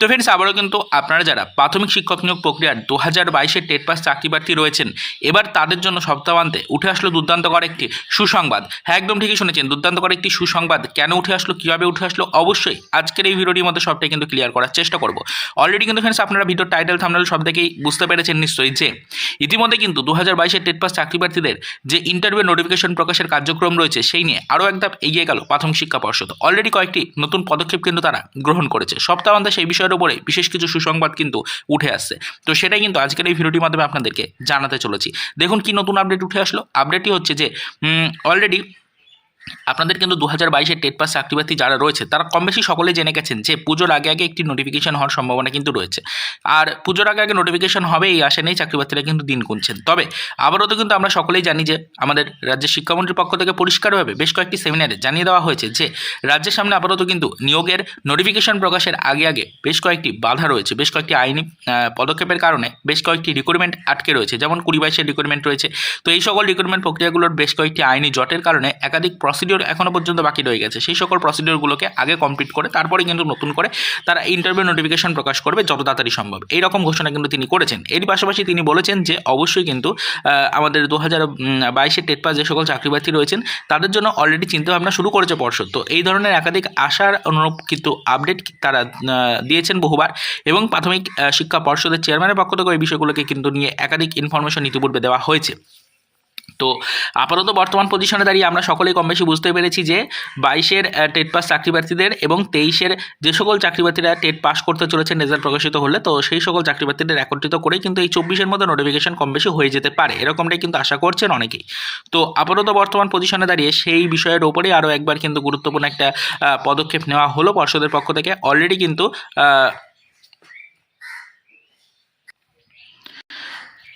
তো ফ্রেন্ডস আবারও কিন্তু আপনারা যারা প্রাথমিক শিক্ষক নিয়োগ প্রক্রিয়ার দু হাজার বাইশের টেট পাস চাকরি প্রার্থী রয়েছেন, এবার তাদের জন্য সপ্তাহান্তে উঠে আসলো দুর্দান্ত দুর্দান্তকর একটি সুসংবাদ। হ্যাঁ একদম ঠিকই শুনেছেন, দুর্দান্তকর একটি সুসংবাদ। কেন উঠে আসলো, কীভাবে উঠে আসলো, অবশ্যই আজকের এই ভিডিওটির মধ্যে সবটাই কিন্তু ক্লিয়ার করার চেষ্টা করব। অলরেডি কিন্তু ফ্রেন্ডস আপনারা ভিডিও টাইটেল থামনেল সব থেকেই বুঝতে পেরেছেন নিশ্চয়ই যে, ইতিমধ্যে কিন্তু দু হাজার বাইশের টেট পাস চাকরি প্রার্থীদের যে ইন্টারভিউ নোটিফিকেশন প্রকাশের কার্যক্রম রয়েছে, সেই নিয়ে আরও এক ধাপ এগিয়ে গেল প্রাথমিক শিক্ষা পর্ষদ। অলরেডি কয়েকটি নতুন পদক্ষেপ কিন্তু তারা গ্রহণ করেছে। সপ্তাহান্তে সেই বিষয়ের উপরে বিশেষ কিছু সুসংবাদ কিন্তু উঠে আসছে। তো সেটাই কিন্তু আজকের এই ভিডিওটির মাধ্যমে আপনাদেরকে জানাতে চলেছি। দেখুন কি নতুন আপডেট উঠে আসলো। আপডেটটি হচ্ছে যে অলরেডি আপনাদের কিন্তু দু হাজার বাইশের টেট পাস চাকরিপ্রার্থী যারা রয়েছে, তারা কম বেশি সকলে জেনে গেছেন যে পুজোর আগে আগে একটি নোটিফিকেশন হওয়ার সম্ভাবনা কিন্তু রয়েছে। আর পুজোর আগে আগে নোটিফিকেশন হবে এই আশা নেই চাকরিপ্রার্থীরা কিন্তু দিন গুনছেন। তবে আবারও তো কিন্তু আমরা সকলেই জানি যে আমাদের রাজ্যের শিক্ষামন্ত্রীর পক্ষ থেকে পরিষ্কারভাবে বেশ কয়েকটি সেমিনারে জানিয়ে দেওয়া হয়েছে যে রাজ্যের সামনে আপাতত কিন্তু নিয়োগের নোটিফিকেশন প্রকাশের আগে আগে বেশ কয়েকটি বাধা রয়েছে, বেশ কয়েকটি আইনি পদক্ষেপের কারণে বেশ কয়েকটি রিক্রুটমেন্ট আটকে রয়েছে। যেমন কুড়ি বাইশের রিক্রুটমেন্ট রয়েছে। তো এই সকল রিক্রুটমেন্ট প্রক্রিয়াগুলোর বেশ কয়েকটি আইনি জটের কারণে একাধিক প্রসিডিওর এখনও পর্যন্ত বাকি রয়ে গেছে। সেই সকল প্রসিডিওরগুলোকে আগে কমপ্লিট করে, তারপরে কিন্তু নতুন করে তারা ইন্টারভিউ নোটিফিকেশন প্রকাশ করবে যত তাড়াতাড়ি সম্ভব। এই রকম ঘোষণা কিন্তু তিনি করেছেন। এর পাশাপাশি তিনি বলেছেন যে, অবশ্যই কিন্তু আমাদের দু হাজার বাইশে টেট পাস যে সকল চাকরিপ্রার্থী রয়েছেন, তাদের জন্য অলরেডি চিন্তাভাবনা শুরু করেছে পর্ষদ। তো এই ধরনের একাধিক আশার অনুরূপ কিন্তু আপডেট তারা দিয়েছেন বহুবার এবং প্রাথমিক শিক্ষা পর্ষদের চেয়ারম্যানের পক্ষ থেকে এই বিষয়গুলোকে কিন্তু নিয়ে একাধিক ইনফরমেশন ইতিপূর্বে দেওয়া হয়েছে। তো আপাতত বর্তমান পজিশনে দাঁড়িয়ে আমরা সকলেই কম বেশি বুঝতে পেরেছি যে বাইশের টেট পাস চাকরি প্রার্থীদের এবং তেইশের যে সকল চাকরি প্রার্থীরা টেট পাস করতে চলেছেন রেজাল্ট প্রকাশিত হলে, তো সেই সকল চাকরি প্রার্থীদের একত্রিত করেই কিন্তু এই চব্বিশের মধ্যে নোটিফিকেশন কম বেশি হয়ে যেতে পারে। এরকমটাই কিন্তু আশা করছেন অনেকেই। তো আপাতত বর্তমান পজিশনে দাঁড়িয়ে সেই বিষয়ের ওপরেই আরও একবার কিন্তু গুরুত্বপূর্ণ একটা পদক্ষেপ নেওয়া হলো পর্ষদের পক্ষ থেকে। অলরেডি কিন্তু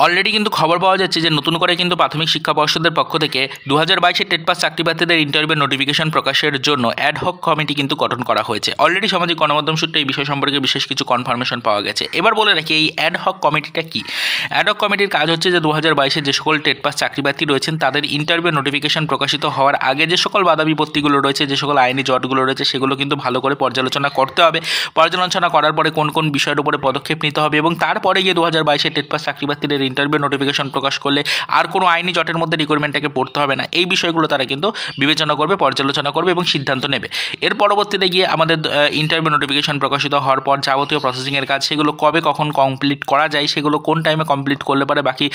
অলরেডি কিন্তু খবর পাওয়া যাচ্ছে যে নতুন করে কিন্তু প্রাথমিক শিক্ষা পর্ষদের পক্ষ থেকে দু হাজার বাইশের টেট পাস ইন্টারভিউ নোটিফিকেশন প্রকাশের জন্য অ্যাডহক কমিটি কিন্তু গঠন করা হয়েছে। অলরেডি সামাজিক গণমাধ্যম সূত্রে এই বিষয় সম্পর্কে বিশেষ কিছু কনফার্মেশন পাওয়া গেছে। এবার বলে রাখি, এই অ্যাডহক কমিটিটা কি? অ্যাডহক কমিটির কাজ হচ্ছে যে দু হাজার বাইশে যে সকল টেট পাস রয়েছেন, তাদের ইন্টারভিউ নোটিফিকেশন প্রকাশিত হওয়ার আগে যে সকল বাধা বিপত্তিগুলো রয়েছে, যে সকল আইনি জটগুলো রয়েছে, সেগুলো কিন্তু ভালো করে পর্যালোচনা করতে হবে। পর্যালোচনা করার পরে কোন কোন বিষয়ের উপরে পদক্ষেপ নিতে হবে এবং তারপরে গিয়ে দু হাজার বাইশে টেট পাস ইন্টারভিউ নোটিফিকেশন প্রকাশ করলে আর কোনো আইনি জটের মধ্যে রিক্রুটমেন্টটাকে পড়তে হবে না। এই বিষয়গুলো তারা কিন্তু বিবেচনা করবে, পর্যালোচনা করবে এবং সিদ্ধান্ত নেবে। এর পরবর্তীতে গিয়ে আমাদের ইন্টারভিউ নোটিফিকেশন প্রকাশিত হওয়ার পর যাবতীয় প্রসেসিংয়ের কাজ, সেগুলো কবে কখন কমপ্লিট করা যায়, সেগুলো কোন টাইমে কমপ্লিট করলে পারে, বাকি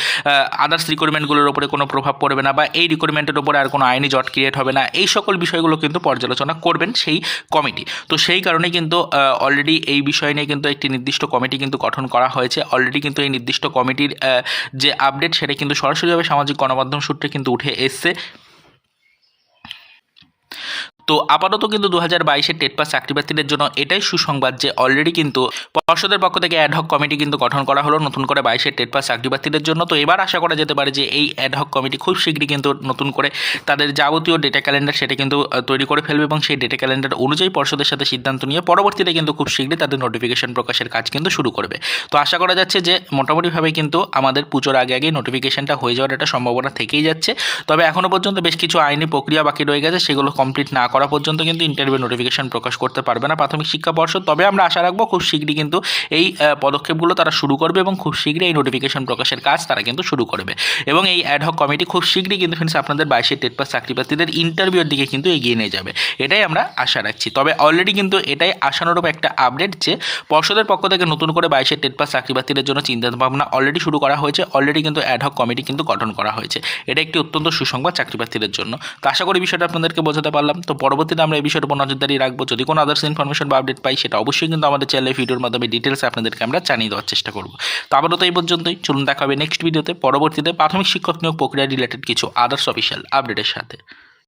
আদার্স রিক্রুটমেন্টগুলোর উপরে কোনো প্রভাব পড়বে না বা এই রিক্রুটমেন্টের উপরে আর কোনো আইনি জট ক্রিয়েট হবে না। এই সকল বিষয়গুলো কিন্তু পর্যালোচনা করবেন সেই কমিটি তো সেই কারণে কিন্তু অলরেডি এই বিষয় নিয়ে কিন্তু একটি নির্দিষ্ট কমিটি কিন্তু গঠন করা হয়েছে। অলরেডি কিন্তু এই নির্দিষ্ট কমিটির যে আপডেট সেটা কিন্তু সরাসরিভাবে সামাজিক গণমাধ্যম সূত্রে কিন্তু উঠে এসছে। তো আপাতত কিন্তু দু হাজার বাইশের টেট পাস চাকরি প্রার্থীদের জন্য এটাই সুসংবাদ যে অলরেডি কিন্তু পর্ষদের পক্ষ থেকে অ্যাডহক কমিটি কিন্তু গঠন করা হলো নতুন করে বাইশের টেট পাস চাকরি প্রার্থীদের জন্য। তো এবার আশা করা যেতে পারে যে এই অ্যাডহক কমিটি খুব শীঘ্রই কিন্তু নতুন করে তাদের যাবতীয় ডেটা ক্যালেন্ডার সেটা কিন্তু তৈরি করে ফেলবে এবং সেই ডেটা ক্যালেন্ডার অনুযায়ী পর্ষদের সাথে সিদ্ধান্ত নিয়ে পরবর্তীতে কিন্তু খুব শীঘ্রই তাদের নোটিফিকেশন প্রকাশের কাজ কিন্তু শুরু করবে। তো আশা করা যাচ্ছে যে মোটামুটিভাবে কিন্তু আমাদের পুজোর আগে আগে নোটিফিকেশনটা হয়ে যাওয়ার একটা সম্ভাবনা থেকেই যাচ্ছে। তবে এখনও পর্যন্ত বেশ কিছু আইনি প্রক্রিয়া বাকি রয়ে গেছে, সেগুলো কমপ্লিট না করা পর্যন্ত কিন্তু ইন্টারভিউ নোটিফিকেশন প্রকাশ করতে পারবে না প্রাথমিক শিক্ষা পর্ষদ তবে আমরা আশা রাখব খুব শীঘ্রই কিন্তু এই পদক্ষেপগুলো তারা শুরু করবে এবং খুব শীঘ্রই এই নোটিফিকেশন প্রকাশের কাজ তারা কিন্তু শুরু করবে। এবং এই অ্যাডহক কমিটি খুব শীঘ্রই কিন্তু ফ্রেন্ডস আপনাদের বাইশে টেট পাস চাকরি প্রার্থীদের ইন্টারভিউর দিকে কিন্তু এগিয়ে নিয়ে যাবে। এটাই আমরা আশা রাখছি। তবে অলরেডি কিন্তু এটাই আশানুরূপ একটা আপডেট যে পর্ষদের পক্ষ থেকে নতুন করে বাইশে টেট পাস চাকরি প্রার্থীদের জন্য চিন্তা ভাবনা অলরেডি শুরু করা হয়েছে। অলরেডি কিন্তু অ্যাডহক কমিটি কিন্তু গঠন করা হয়েছে। এটা একটি অত্যন্ত সুসংবাদ চাকরি প্রার্থীদের জন্য। তো আশা করি বিষয়টা আপনাদেরকে বোঝাতে পারলাম। তো পরবর্তীতে আমরা এই বিষয়ের উপর নজরদারি রাখব। যদি কোনো আদার্স ইনফরমেশন বা আপডেট পাই, সেটা অবশ্যই কিন্তু আমাদের চ্যানেলে ভিডিওর মাধ্যমে ডিটেলস আপনাদেরকে আমরা জানিয়ে দেওয়ার চেষ্টা করব। তো আপাতত এই পর্যন্তই। চলুন দেখা হবে নেক্সট ভিডিওতে পরবর্তীতে প্রাথমিক শিক্ষক নিয়োগ প্রক্রিয়া রিলেটেড কিছু আদার্স অফিসিয়াল আপডেটের সাথে।